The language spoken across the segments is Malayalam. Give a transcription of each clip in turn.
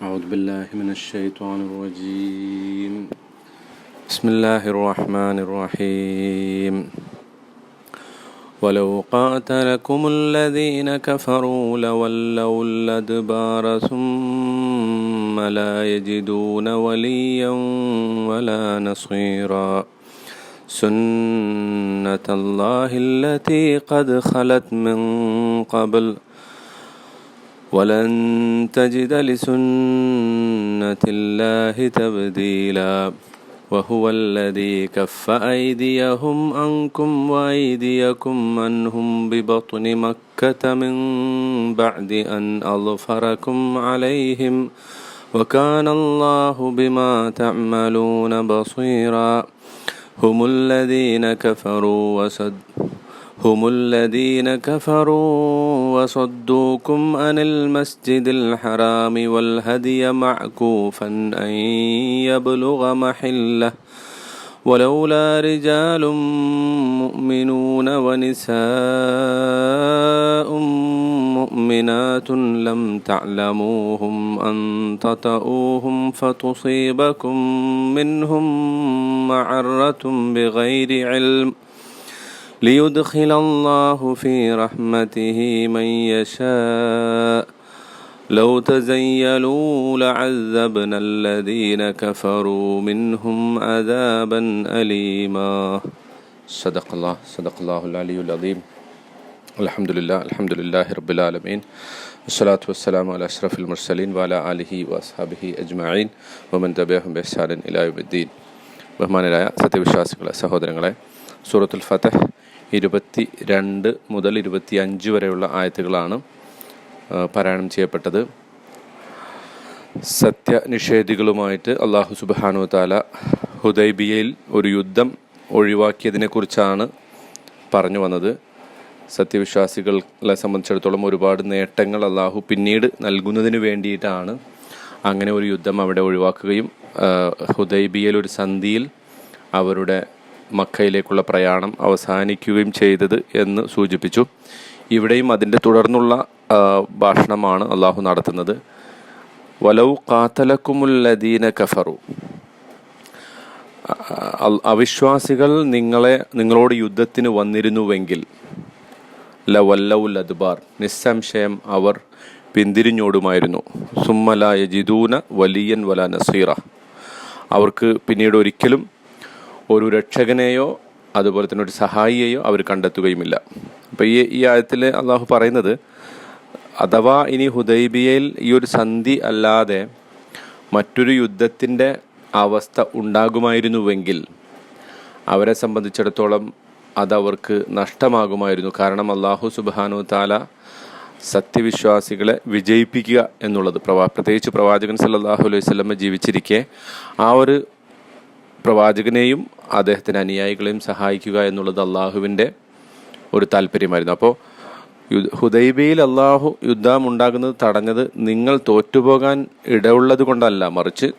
أعوذ بالله من الشيطان الرجيم. بسم الله الرحمن الرحيم. ولو قاتلكم الذين كفروا لولوا الأدبار ثم لا يجدون وليا ولا نصيرا. سنة الله التي قد خلت من قبل ولن تجد لسنة الله تبديلا. وهو الذي كف أيديهم عنكم وأيديكم عنهم ببطن مكة من بعد أن أظفركم عليهم. وكان الله بما تعملون بصيرا. هم الذين كفروا وصد هم الذين كفروا وصدوكم عن المسجد الحرام والهدي معكوفا أن يبلغ محلة. ولولا رجال مؤمنون ونساء مؤمنات لم تعلموهم أن تطؤوهم فتصيبكم منهم معرة بغير علم. ليدخل الله في رحمته من يشاء لو تزيلوا لعذبنا الذين كفروا منهم عذابا أليما صدق الله صدق الله العلي العظيم الحمد لله الحمد لله رب العالمين والصلاة والسلام على أشرف المرسلين وعلى آله وأصحابه أجمعين ومن تبعهم بإحسان إلى يوم الدين ബഹുമാനരായ സത്യവിശ്വാസികളെ സഹോദരങ്ങളെ സൂറത്തുൽ ഫതഹ് ഇരുപത്തി രണ്ട് മുതൽ ഇരുപത്തി അഞ്ച് വരെയുള്ള ആയത്തുകളാണ് പാരായണം ചെയ്യപ്പെട്ടത്. സത്യനിഷേധികളുമായിട്ട് അള്ളാഹു സുബാനു താല ഹുദൈബിയയിൽ ഒരു യുദ്ധം ഒഴിവാക്കിയതിനെക്കുറിച്ചാണ് പറഞ്ഞു വന്നത്. സത്യവിശ്വാസികളെ സംബന്ധിച്ചിടത്തോളം ഒരുപാട് നേട്ടങ്ങൾ അള്ളാഹു പിന്നീട് നൽകുന്നതിന് വേണ്ടിയിട്ടാണ് അങ്ങനെ ഒരു യുദ്ധം അവിടെ ഒഴിവാക്കുകയും ഹുദൈബിയയിൽ ഒരു സന്ധിയിൽ അവരുടെ മക്കയിലേക്കുള്ള പ്രയാണം അവസാനിക്കുകയും ചെയ്തത് എന്ന് സൂചിപ്പിച്ചു. ഇവിടെയും അതിന്റെ തുടർന്നുള്ള ഭാഷണമാണ് അള്ളാഹു നടത്തുന്നത്. വലൗ കാത്തലക്കുമുല്ലദീന കഫറു. അവിശ്വാസികൾ നിങ്ങളെ നിങ്ങളോട് യുദ്ധത്തിന് വന്നിരുന്നുവെങ്കിൽ ലവല്ലവുൽ അദ്ബാർ നിസ്സംശയം അവർ പിന്തിരിഞ്ഞോടുമായിരുന്നു. സുമ്മല യജിദൂന വലിയൻ വല നസീറ. അവർക്ക് പിന്നീട് ഒരിക്കലും ഒരു രക്ഷകനെയോ അതുപോലെ തന്നെ ഒരു സഹായിയെയോ അവർ കണ്ടെത്തുകയുമില്ല. അപ്പോൾ ഈ ഈ ആയത്തിൽ അള്ളാഹു പറയുന്നത് അഥവാ ഇനി ഹുദൈബിയയിൽ ഈ ഒരു സന്ധി അല്ലാതെ മറ്റൊരു യുദ്ധത്തിന്റെ അവസ്ഥ ഉണ്ടാകുമായിരുന്നുവെങ്കിൽ അവരെ സംബന്ധിച്ചിടത്തോളം അതവർക്ക് നഷ്ടമാകുമായിരുന്നു. കാരണം അള്ളാഹു സുബാനു താല സത്യവിശ്വാസികളെ വിജയിപ്പിക്കുക എന്നുള്ളത് പ്രവാ പ്രത്യേകിച്ച് പ്രവാചകൻ സല്ലാഹു അലൈഹി സ്വലമ്മ ജീവിച്ചിരിക്കെ ആ ഒരു പ്രവാചകനെയും അദ്ദേഹത്തിന്റെ അനുയായികളെയും സഹായിക്കുക എന്നുള്ളത് അള്ളാഹുവിന്റെ ഒരു താല്പര്യമായിരുന്നു. അപ്പോൾ ഹുദൈബിയിൽ അള്ളാഹു യുദ്ധം ഉണ്ടാകുന്നത് തടഞ്ഞത് നിങ്ങൾ തോറ്റുപോകാൻ ഇടവുള്ളത് കൊണ്ടല്ല. മറിച്ച്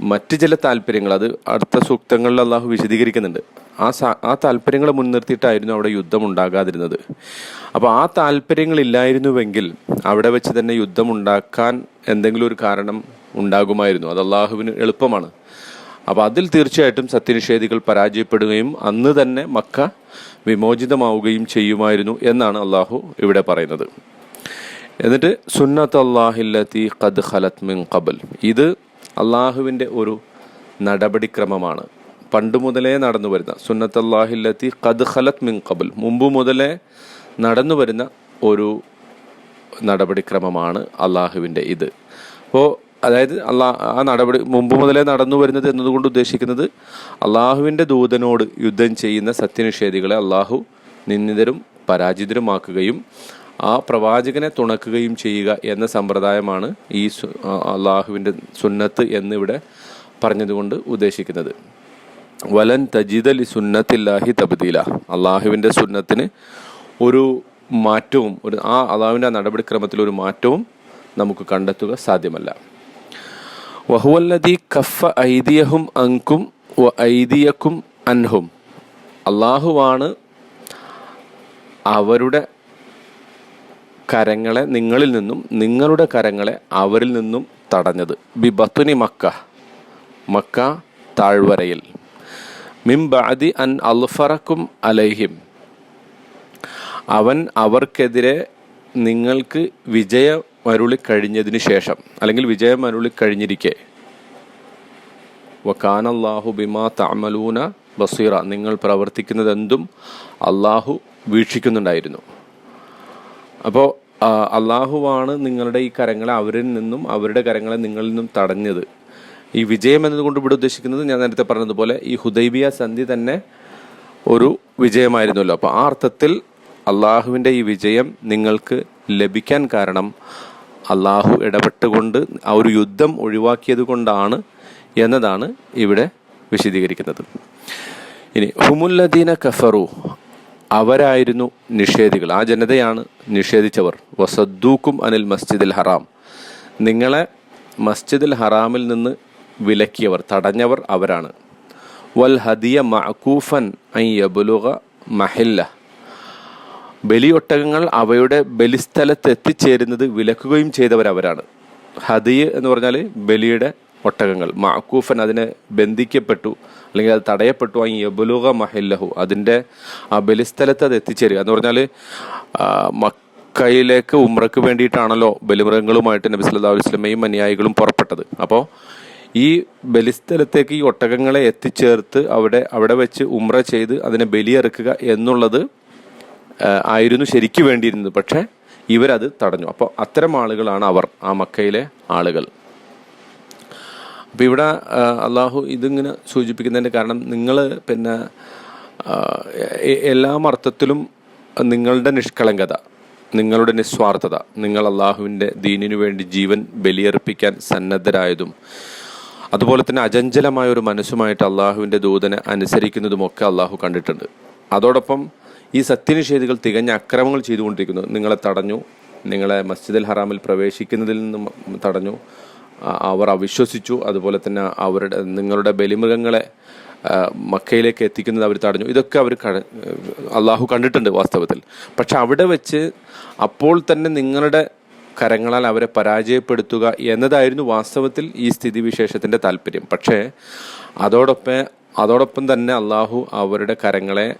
മറ്റ് ചില താല്പര്യങ്ങൾ അത് അടുത്ത സൂക്തങ്ങളിൽ അള്ളാഹു വിശദീകരിക്കുന്നുണ്ട്. ആ സാ ആ താല്പര്യങ്ങളെ മുൻനിർത്തിയിട്ടായിരുന്നു അവിടെ യുദ്ധം ഉണ്ടാകാതിരുന്നത്. അപ്പോൾ ആ താല്പര്യങ്ങളില്ലായിരുന്നുവെങ്കിൽ അവിടെ വെച്ച് തന്നെ യുദ്ധം ഉണ്ടാക്കാൻ എന്തെങ്കിലും ഒരു കാരണം ഉണ്ടാകുമായിരുന്നു. അത് അള്ളാഹുവിന് എളുപ്പമാണ്. അപ്പോൾ അതിൽ തീർച്ചയായിട്ടും സത്യനിഷേധികൾ പരാജയപ്പെടുകയും അന്ന് തന്നെ മക്ക വിമോചിതമാവുകയും ചെയ്യുമായിരുന്നു എന്നാണ് അള്ളാഹു ഇവിടെ പറയുന്നത്. എന്നിട്ട് സുന്നത്ത് അള്ളാഹില്ലത്തി ഖദ് ഖലത് മിൻ ഖബൽ. ഇത് അള്ളാഹുവിന്റെ ഒരു നടപടിക്രമമാണ്. പണ്ട് മുതലേ നടന്നു വരുന്ന സുന്നത്ത് അള്ളാഹില്ലത്തി ഖദ് ഖലത് മിൻ ഖബൽ. മുമ്പ് മുതലേ നടന്നു വരുന്ന ഒരു നടപടിക്രമമാണ് അള്ളാഹുവിന്റെ ഇത്. അപ്പോൾ അതായത് അള്ളാ ആ നടപടി മുമ്പ് മുതലേ നടന്നു വരുന്നത് എന്നതുകൊണ്ട് ഉദ്ദേശിക്കുന്നത് അള്ളാഹുവിന്റെ ദൂതനോട് യുദ്ധം ചെയ്യുന്ന സത്യനിഷേധികളെ അള്ളാഹു നിന്ദിതരും പരാജിതരുമാക്കുകയും ആ പ്രവാചകനെ തുണക്കുകയും ചെയ്യുക എന്ന സമ്പ്രദായമാണ് ഈ അള്ളാഹുവിന്റെ സുന്നത്ത് എന്നിവിടെ പറഞ്ഞതുകൊണ്ട് ഉദ്ദേശിക്കുന്നത്. വലൻ തജിദലി സുന്നത്തില്ലാഹി തബ്ദീല. അള്ളാഹുവിന്റെ സുന്നത്തിന് ഒരു മാറ്റവും ഒരു ആ അള്ളാഹുവിന്റെ നടപടിക്രമത്തിൽ ഒരു മാറ്റവും നമുക്ക് കണ്ടെത്തുക സാധ്യമല്ല. വഹുവല്ലദീ കഫ ഐദിയഹും അങ്കും വ അൻഹും. അള്ളാഹുവാണ് അവരുടെ കരങ്ങളെ നിങ്ങളിൽ നിന്നും നിങ്ങളുടെ കരങ്ങളെ അവരിൽ നിന്നും തടഞ്ഞത്. ബി ബത്തുനി മക്ക മക്ക താഴ്വരയിൽ. മിംബാദി അൻ അൽഫറക്കും അലൈഹിം. അവൻ അവർക്കെതിരെ നിങ്ങൾക്ക് വിജയമരുളി കഴിഞ്ഞതിന് ശേഷം അല്ലെങ്കിൽ വിജയം കഴിഞ്ഞിരിക്കെ വക്കാനല്ലാഹു ബിമാ തഅമലൂന ബസീറ. നിങ്ങൾ പ്രവർത്തിക്കുന്നതെന്തും അള്ളാഹു വീക്ഷിക്കുന്നുണ്ടായിരുന്നു. അപ്പോൾ അള്ളാഹുവാണ് നിങ്ങളുടെ ഈ കരങ്ങളെ അവരിൽ നിന്നും അവരുടെ കരങ്ങളെ നിങ്ങളിൽ നിന്നും തടഞ്ഞത്. ഈ വിജയം എന്നതുകൊണ്ട് ഇവിടെ ഉദ്ദേശിക്കുന്നത് ഞാൻ നേരത്തെ പറഞ്ഞതുപോലെ ഈ ഹുദൈബിയ സന്ധി തന്നെ ഒരു വിജയമായിരുന്നല്ലോ. അപ്പോൾ ആ അർത്ഥത്തിൽ അള്ളാഹുവിന്റെ ഈ വിജയം നിങ്ങൾക്ക് ലഭിക്കാൻ കാരണം അള്ളാഹു ഇടപെട്ടുകൊണ്ട് ആ ഒരു യുദ്ധം ഒഴിവാക്കിയത് കൊണ്ടാണ് എന്നതാണ് ഇവിടെ വിശദീകരിക്കുന്നത്. ഇനി ഹുമുല്ലദീന കഫറു അവരായിരുന്നു നിഷേധികൾ. ആ ജനതയാണ് നിഷേധിച്ചവർ. വസദ്ദൂക്കും അനിൽ മസ്ജിദിൽ ഹറാം. നിങ്ങളെ മസ്ജിദിൽ ഹറാമിൽ നിന്ന് വിലക്കിയവർ തടഞ്ഞവർ അവരാണ്. വൽ ഹദിയ മഅക്കൂഫൻ ഐ യബുലുക മഹില്ല. ബലിയൊട്ടകങ്ങൾ അവയുടെ ബലിസ്ഥലത്ത് എത്തിച്ചേരുന്നത് വിലക്കുകയും ചെയ്തവരവരാണ്. ഹദിയ് എന്ന് പറഞ്ഞാൽ ബലിയുടെ ഒട്ടകങ്ങൾ. മാക്കൂഫൻ അതിനെ ബന്ധിക്കപ്പെട്ടു അല്ലെങ്കിൽ അത് തടയപ്പെട്ടു. ആ യബുലുക മഹില്ലഹു അതിന്റെ ആ ബലിസ്ഥലത്ത് അത് എത്തിച്ചേരുക. എന്ന് പറഞ്ഞാൽ മക്കയിലേക്ക് ഉമ്രക്ക് വേണ്ടിയിട്ടാണല്ലോ ബലിമൃഗങ്ങളുമായിട്ട് നബി സല്ലാ അലൈഹി വസല്ലമയും അനുയായികളും പുറപ്പെട്ടത്. അപ്പോൾ ഈ ബലിസ്ഥലത്തേക്ക് ഈ ഒട്ടകങ്ങളെ എത്തിച്ചേർത്ത് അവിടെ അവിടെ വെച്ച് ഉമ്ര ചെയ്ത് അതിനെ ബലിയെറുക്കുക എന്നുള്ളത് ആയിരുന്നു ശരിക്കു വേണ്ടിയിരുന്നത്. പക്ഷേ ഇവരത് തടഞ്ഞു. അപ്പോൾ അത്തരം ആളുകളാണ് അവർ ആ മക്കയിലെ ആളുകൾ. അപ്പോൾ ഇവിടെ അള്ളാഹു ഇതിങ്ങനെ സൂചിപ്പിക്കുന്നതിന്റെ കാരണം നിങ്ങൾ പിന്നെ എല്ലാ അർത്ഥത്തിലും നിങ്ങളുടെ നിഷ്കളങ്കത നിങ്ങളുടെ നിസ്വാർത്ഥത നിങ്ങൾ അള്ളാഹുവിന്റെ ദീനിനു വേണ്ടി ജീവൻ ബലിയർപ്പിക്കാൻ സന്നദ്ധരായതും അതുപോലെ തന്നെ അചഞ്ചലമായ ഒരു മനസ്സുമായിട്ട് അള്ളാഹുവിന്റെ ദൂതനെ അനുസരിക്കുന്നതുമൊക്കെ അള്ളാഹു കണ്ടിട്ടുണ്ട്. അതോടൊപ്പം ഈ സത്യനിഷേധികൾ തികഞ്ഞ അക്രമങ്ങൾ ചെയ്തുകൊണ്ടിരിക്കുന്നു. നിങ്ങളെ തടഞ്ഞു. നിങ്ങളെ മസ്ജിദുൽ ഹറാമിൽ പ്രവേശിക്കുന്നതിൽ നിന്നും തടഞ്ഞു. അവർ അവിശ്വസിച്ചു. അതുപോലെ തന്നെ അവരുടെ നിങ്ങളുടെ ബലിമൃഗങ്ങളെ മക്കയിലേക്ക് എത്തിക്കുന്നത് അവർ തടഞ്ഞു. ഇതൊക്കെ അവർ അള്ളാഹു കണ്ടിട്ടുണ്ട് വാസ്തവത്തിൽ. പക്ഷെ അവിടെ വെച്ച് അപ്പോൾ തന്നെ നിങ്ങളുടെ കരങ്ങളാൽ അവരെ പരാജയപ്പെടുത്തുക എന്നതായിരുന്നു വാസ്തവത്തിൽ ഈ സ്ഥിതിവിശേഷത്തിന്റെ താല്പര്യം. പക്ഷേ അതോടൊപ്പം അതോടൊപ്പം തന്നെ അള്ളാഹു അവരുടെ കരങ്ങളെ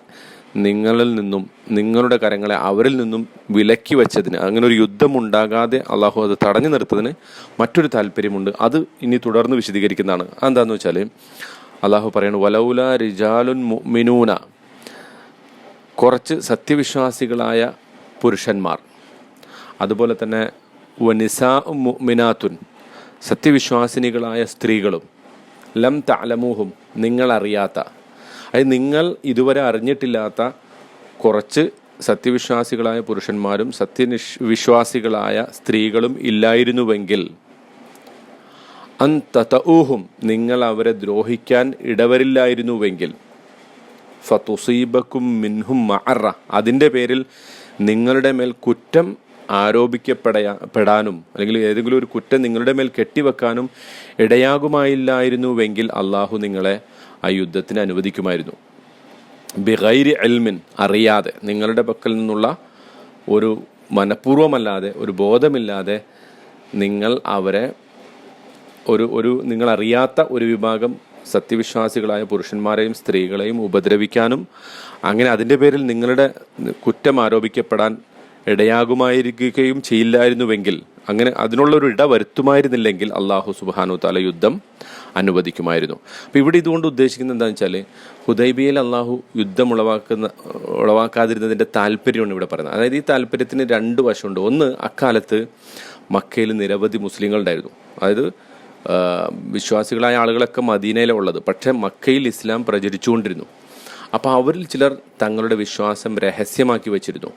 നിങ്ങളിൽ നിന്നും നിങ്ങളുടെ കരങ്ങളെ അവരിൽ നിന്നും വിലക്കി വെച്ചതിന് അങ്ങനെ ഒരു യുദ്ധം ഉണ്ടാകാതെ അള്ളാഹു അത് തടഞ്ഞു നിർത്തതിന് മറ്റൊരു താല്പര്യമുണ്ട്. അത് ഇനി തുടർന്ന് വിശദീകരിക്കുന്നതാണ്. എന്താന്ന് വെച്ചാൽ അള്ളാഹു പറയുന്നു വലൗല റിജാലുൻ മിനൂന കുറച്ച് സത്യവിശ്വാസികളായ പുരുഷന്മാർ. അതുപോലെ തന്നെ വനിസാ മിനാത്തുൻ സത്യവിശ്വാസിനികളായ സ്ത്രീകളും ലം തലമൂഹും നിങ്ങൾ അതായത് നിങ്ങൾ ഇതുവരെ അറിഞ്ഞിട്ടില്ലാത്ത കുറച്ച് സത്യവിശ്വാസികളായ പുരുഷന്മാരും സത്യനിഷ് വിശ്വാസികളായ സ്ത്രീകളും ഇല്ലായിരുന്നുവെങ്കിൽ അൻ നിങ്ങൾ അവരെ ദ്രോഹിക്കാൻ ഇടവരില്ലായിരുന്നുവെങ്കിൽ ഫതുസീബക്കും മിൻഹും മഅറ അതിന്റെ പേരിൽ നിങ്ങളുടെ മേൽ കുറ്റം ആരോപിക്കപ്പെടയാ പെടാനും അല്ലെങ്കിൽ ഏതെങ്കിലും ഒരു കുറ്റം നിങ്ങളുടെ മേൽ കെട്ടിവെക്കാനും ഇടയാകുമായില്ലായിരുന്നുവെങ്കിൽ അള്ളാഹു നിങ്ങളെ ആ യുദ്ധത്തിന് അനുവദിക്കുമായിരുന്നു. ബിഗൈരി എൽമിൻ അറിയാതെ നിങ്ങളുടെ പക്കൽ നിന്നുള്ള ഒരു മനഃപൂർവമല്ലാതെ ഒരു ബോധമില്ലാതെ നിങ്ങൾ അവരെ ഒരു ഒരു നിങ്ങളറിയാത്ത ഒരു വിഭാഗം സത്യവിശ്വാസികളായ പുരുഷന്മാരെയും സ്ത്രീകളെയും ഉപദ്രവിക്കാനും അങ്ങനെ അതിന്റെ പേരിൽ നിങ്ങളുടെ കുറ്റം ആരോപിക്കപ്പെടാൻ ഇടയാകുമായിരിക്കുകയും ചെയ്യില്ലായിരുന്നുവെങ്കിൽ അങ്ങനെ അതിനുള്ളൊരു ഇട വരുത്തുമായിരുന്നില്ലെങ്കിൽ അള്ളാഹു സുബാനു താല യുദ്ധം അനുവദിക്കുമായിരുന്നു. അപ്പോൾ ഇവിടെ ഇതുകൊണ്ട് ഉദ്ദേശിക്കുന്നത് എന്താണെന്ന് വെച്ചാൽ ഹുദൈബിയയിൽ അള്ളാഹു യുദ്ധം ഉളവാക്കുന്ന ഉളവാക്കാതിരുന്നതിന്റെ താല്പര്യമാണ് ഇവിടെ പറയുന്നത്. അതായത് ഈ താല്പര്യത്തിന് രണ്ട് വശമുണ്ട്. ഒന്ന് അക്കാലത്ത് മക്കയിൽ നിരവധി മുസ്ലിങ്ങളുണ്ടായിരുന്നു അതായത് വിശ്വാസികളായ ആളുകളൊക്കെ മദീനയിലുള്ളത് പക്ഷേ മക്കയിൽ ഇസ്ലാം പ്രചരിച്ചുകൊണ്ടിരുന്നു. അപ്പോൾ അവരിൽ ചിലർ തങ്ങളുടെ വിശ്വാസം രഹസ്യമാക്കി വച്ചിരുന്നു.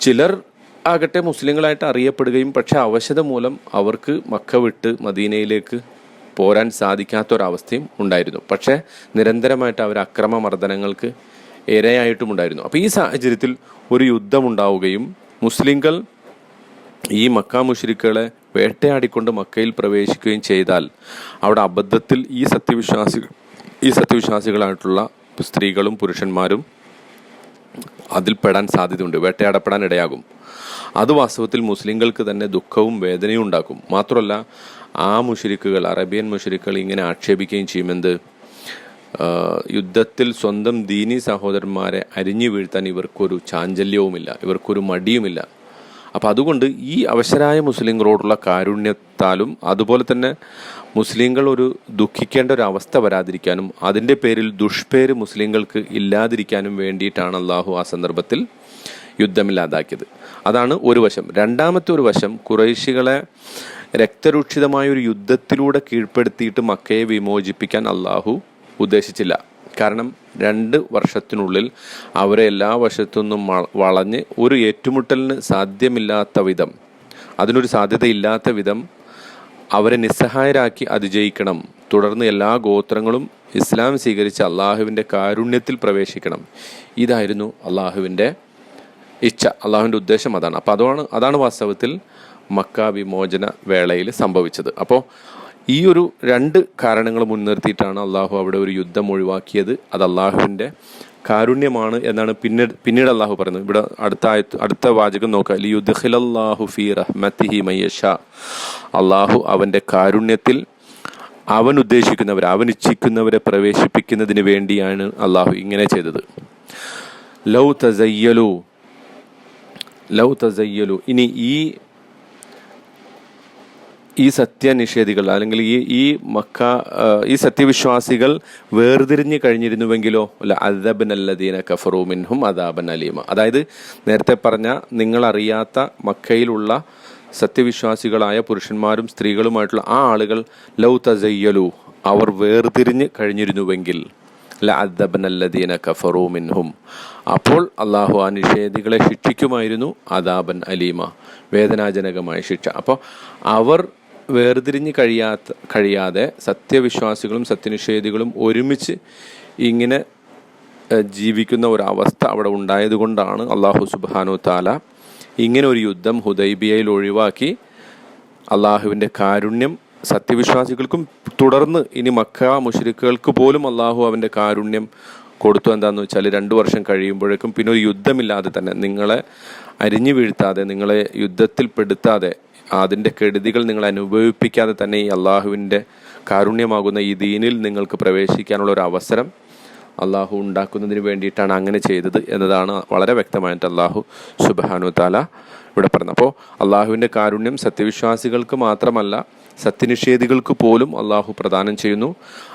ചിലർ ആകട്ടെ മുസ്ലിങ്ങളായിട്ട് അറിയപ്പെടുകയും പക്ഷേ അവശത മൂലം അവർക്ക് മക്ക വിട്ട് മദീനയിലേക്ക് പോരാൻ സാധിക്കാത്തൊരവസ്ഥയും ഉണ്ടായിരുന്നു. പക്ഷേ നിരന്തരമായിട്ട് അവർ അക്രമമർദ്ദനങ്ങൾക്ക് ഇരയായിട്ടുമുണ്ടായിരുന്നു അപ്പോൾ ഈ സാഹചര്യത്തിൽ ഒരു യുദ്ധമുണ്ടാവുകയും മുസ്ലിങ്ങൾ ഈ മക്ക മുഷ്രിക്കുകളെ വേട്ടയാടിക്കൊണ്ട് മക്കയിൽ പ്രവേശിക്കുകയും ചെയ്താൽ അവിടെ അബദ്ധത്തിൽ ഈ സത്യവിശ്വാസി ഈ സത്യവിശ്വാസികളായിട്ടുള്ള സ്ത്രീകളും പുരുഷന്മാരും അതിൽ പെടാൻ സാധ്യതയുണ്ട് വേട്ടയാടപ്പെടാൻ ഇടയാകും. അത് വാസ്തവത്തിൽ മുസ്ലിങ്ങൾക്ക് തന്നെ ദുഃഖവും വേദനയും ഉണ്ടാക്കും. മാത്രമല്ല ആ മുഷരിക്കുകൾ അറേബ്യൻ മുഷരിക്കുകൾ ഇങ്ങനെ ആക്ഷേപിക്കുകയും ചെയ്യുമെന്ത്? യുദ്ധത്തിൽ സ്വന്തം ദീനി സഹോദരന്മാരെ അരിഞ്ഞു വീഴ്ത്താൻ ഇവർക്കൊരു ചാഞ്ചല്യവുമില്ല ഇവർക്കൊരു മടിയുമില്ല. അപ്പം അതുകൊണ്ട് ഈ അവശരായ മുസ്ലിങ്ങളോടുള്ള കാരുണ്യത്താലും അതുപോലെ തന്നെ മുസ്ലിങ്ങൾ ഒരു ദുഃഖിക്കേണ്ട ഒരു അവസ്ഥ വരാതിരിക്കാനും അതിന്റെ പേരിൽ ദുഷ്പേര് മുസ്ലിങ്ങൾക്ക് ഇല്ലാതിരിക്കാനും വേണ്ടിയിട്ടാണ് അള്ളാഹു ആ സന്ദർഭത്തിൽ യുദ്ധമില്ലാതാക്കിയത്. അതാണ് ഒരു വശം. രണ്ടാമത്തെ ഒരു വശം കുറേശികളെ രക്തരൂക്ഷിതമായ ഒരു യുദ്ധത്തിലൂടെ കീഴ്പ്പെടുത്തിയിട്ട് മക്കയെ വിമോചിപ്പിക്കാൻ അള്ളാഹു ഉദ്ദേശിച്ചില്ല. കാരണം രണ്ട് വർഷത്തിനുള്ളിൽ അവരെ എല്ലാ വശത്തുനിന്നും വള- വളഞ്ഞ് ഒരു ഏറ്റുമുട്ടലിന് സാധ്യമില്ലാത്ത വിധം അതിനൊരു സാധ്യതയില്ലാത്ത വിധം അവരെ നിസ്സഹായരാക്കി അതിജയിക്കണം. തുടർന്ന് എല്ലാ ഗോത്രങ്ങളും ഇസ്ലാം സ്വീകരിച്ച് അള്ളാഹുവിന്റെ കാരുണ്യത്തിൽ പ്രവേശിക്കണം. ഇതായിരുന്നു അള്ളാഹുവിന്റെ ഇച്ഛ അള്ളാഹുവിന്റെ ഉദ്ദേശം അതാണ്. അപ്പോൾ അതാണ് അതാണ് വാസ്തവത്തിൽ മക്ക വിമോചന വേളയിൽ സംഭവിച്ചത്. അപ്പോൾ ഈ ഒരു രണ്ട് കാരണങ്ങൾ മുൻനിർത്തിയിട്ടാണ് അള്ളാഹു അവിടെ ഒരു യുദ്ധം ഒഴിവാക്കിയത്. അത് അള്ളാഹുവിന്റെ കാരുണ്യമാണ് എന്നാണ് പിന്നീട് പിന്നീട് അള്ളാഹു പറയുന്നത്. ഇവിടെ അടുത്ത അടുത്ത വാചകം നോക്കുക. അള്ളാഹു അവന്റെ കാരുണ്യത്തിൽ അവൻ ഉദ്ദേശിക്കുന്നവർ അവൻ ഇച്ഛിക്കുന്നവരെ പ്രവേശിപ്പിക്കുന്നതിന് വേണ്ടിയാണ് അള്ളാഹു ഇങ്ങനെ ചെയ്തത്. ലൗ തസയ്യലു ലൗ തസയ്യലു. ഇനി ഈ ഈ സത്യനിഷേധികൾ അല്ലെങ്കിൽ ഈ ഈ മക്ക ഈ സത്യവിശ്വാസികൾ വേർതിരിഞ്ഞ് കഴിഞ്ഞിരുന്നുവെങ്കിലോ അല്ല അദബൻ അല്ലദീന കഫറു മിൻഹും അദാബൻ അലീമ. അതായത് നേരത്തെ പറഞ്ഞ നിങ്ങളറിയാത്ത മക്കയിലുള്ള സത്യവിശ്വാസികളായ പുരുഷന്മാരും സ്ത്രീകളുമായിട്ടുള്ള ആ ആളുകൾ ലൗ തസയ്യലു അവർ വേർതിരിഞ്ഞ് കഴിഞ്ഞിരുന്നുവെങ്കിൽ ലഅദ്ദബനല്ലദീന കഫറു മിൻഹും. അപ്പോൾ അള്ളാഹു ആ നിഷേധികളെ ശിക്ഷിക്കുമായിരുന്നു അദാബൻ അലീമ വേദനാജനകമായ ശിക്ഷ. അപ്പോൾ അവർ വേർതിരിഞ്ഞ് കഴിയാത്ത കഴിയാതെ സത്യവിശ്വാസികളും സത്യനിഷേധികളും ഒരുമിച്ച് ഇങ്ങനെ ജീവിക്കുന്ന ഒരവസ്ഥ അവിടെ ഉണ്ടായതുകൊണ്ടാണ് അള്ളാഹു സുബാനു താല ഇങ്ങനെ ഒരു യുദ്ധം ഹുദൈബിയയിൽ ഒഴിവാക്കി അള്ളാഹുവിന്റെ കാരുണ്യം സത്യവിശ്വാസികൾക്കും തുടർന്ന് ഇനി മക്ക മുഷരിക്കുകൾക്ക് പോലും അള്ളാഹു അവന്റെ കാരുണ്യം കൊടുത്തു. എന്താണെന്ന് വെച്ചാൽ രണ്ട് വർഷം കഴിയുമ്പോഴേക്കും പിന്നെ ഒരു യുദ്ധമില്ലാതെ തന്നെ നിങ്ങളെ അരിഞ്ഞു വീഴ്ത്താതെ നിങ്ങളെ യുദ്ധത്തിൽ പെടുത്താതെ അതിന്റെ കെടുതികൾ നിങ്ങൾ അനുഭവിപ്പിക്കാതെ തന്നെ ഈ അള്ളാഹുവിന്റെ കാരുണ്യമാകുന്ന ഈ ദീനിൽ നിങ്ങൾക്ക് പ്രവേശിക്കാനുള്ള ഒരു അവസരം അള്ളാഹു ഉണ്ടാക്കുന്നതിന് വേണ്ടിയിട്ടാണ് അങ്ങനെ ചെയ്തത് എന്നതാണ് വളരെ വ്യക്തമായിട്ട് അള്ളാഹു സുബാനു താല ഇവിടെ പറഞ്ഞത്. അപ്പോൾ അള്ളാഹുവിന്റെ കാരുണ്യം സത്യവിശ്വാസികൾക്ക് മാത്രമല്ല സത്യനിഷേധികൾക്ക് പോലും അള്ളാഹു പ്രദാനം ചെയ്യുന്നു.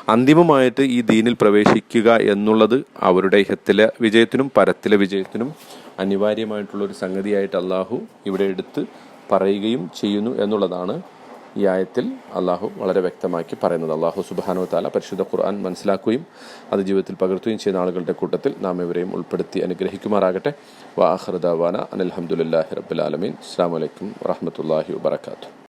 അന്തിമമായിട്ട് ഈ ദീനിൽ പ്രവേശിക്കുക എന്നുള്ളത് അവരുടെ ഇഹത്തിലെ വിജയത്തിനും പരത്തിലെ വിജയത്തിനും അനിവാര്യമായിട്ടുള്ള ഒരു സംഗതിയായിട്ട് അള്ളാഹു ഇവിടെ എടുത്ത് പറയുകയും ചെയ്യുന്നു എന്നുള്ളതാണ് ഈ ആയത്തിൽ അള്ളാഹു വളരെ വ്യക്തമാക്കി പറയുന്നത്. അള്ളാഹു സുബാനോ താല പരിശുദ്ധ ഖുർആൻ മനസ്സിലാക്കുകയും അത് ജീവിതത്തിൽ പകർത്തുകയും ചെയ്യുന്ന ആളുകളുടെ കൂട്ടത്തിൽ നാം ഇവരെയും ഉൾപ്പെടുത്തി അനുഗ്രഹിക്കുമാറാകട്ടെ. വാഹൃദാവാന അനിൽഹമുല്ലാഹി റബ്ബുലാലമീൻ അസ്സാം വലൈക്കും വാഹമത്തല്ലാഹി വാബർക്കാത്തു